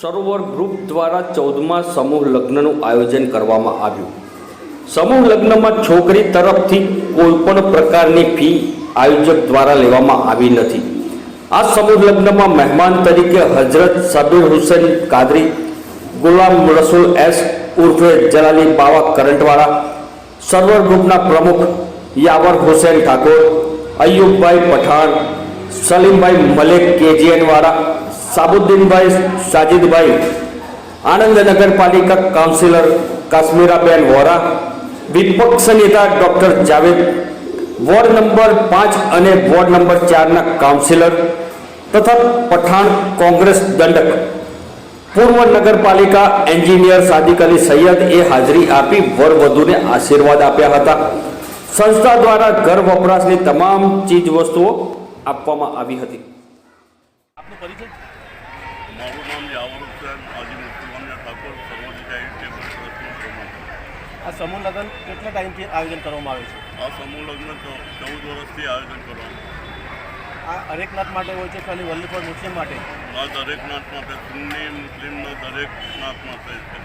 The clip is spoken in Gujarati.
સરોવર ગ્રુપ દ્વારા ચૌદમા સમૂહ લગ્નનું આયોજન કરવામાં આવ્યું. સમૂહ લગ્નમાં છોકરી તરફથી કોઈપણ પ્રકારની ફી આયોજક દ્વારા લેવામાં આવી નથી. આ સમૂહ લગ્નમાં મહેમાન તરીકે હજરત સબીર હુસેન કાદરી, ગુલામ રસુલ એસ ઉર્ફે જલાલી બાવા કરંટવાળા, સર્વર ગ્રુપના પ્રમુખ યાવર હુસેન ઠાકોર, અયુબભાઈ પઠાણ, સલીમભાઈ મલેક કેજીએન વાળા સાબુદ્દીનભાઈ સાજિદભાઈ આણંદ નગરપાલિકા કાઉન્સિલર કાશ્મીરાબેન વોરા વિપક્ષ નેતા ડૉક્ટર જાવેદ, વોર્ડ નંબર પાંચ અને વોર્ડ નંબર ચારના કાઉન્સિલર તથા પઠાણ કોંગ્રેસ દંડક. પૂર્વ નગરપાલિકા એન્જિનિયર સાદિક અલી સૈયદ એ હાજરી આપી વર વધુને આશીર્વાદ આપ્યા હતા. સંસ્થા દ્વારા ઘર વપરાશની તમામ ચીજ વસ્તુઓ આપવામાં આવી હતી. આપનો પરિચય? મારું નામ યાવર હુસેન હાજી મુસ્લિમાનિયા ઠાકોર સર્વોદય ટેબલ ટ્રસ્ટનો પ્રમુખ આ સમૂહ લગ્ન કેટલા ટાઈમથી આયોજન કરવામાં આવે છે? આ સમૂહ લગ્ન ચૌદ વર્ષથી આયોજન કરવામાં આ હરેક નાથ માટે હોય છે ખાલી વલ્લી ફોર મુસ્લિમ માટે? આ દરેક નાથ માટે સુન્ની મુસ્લિમનો દરેક નાથ માટે છે.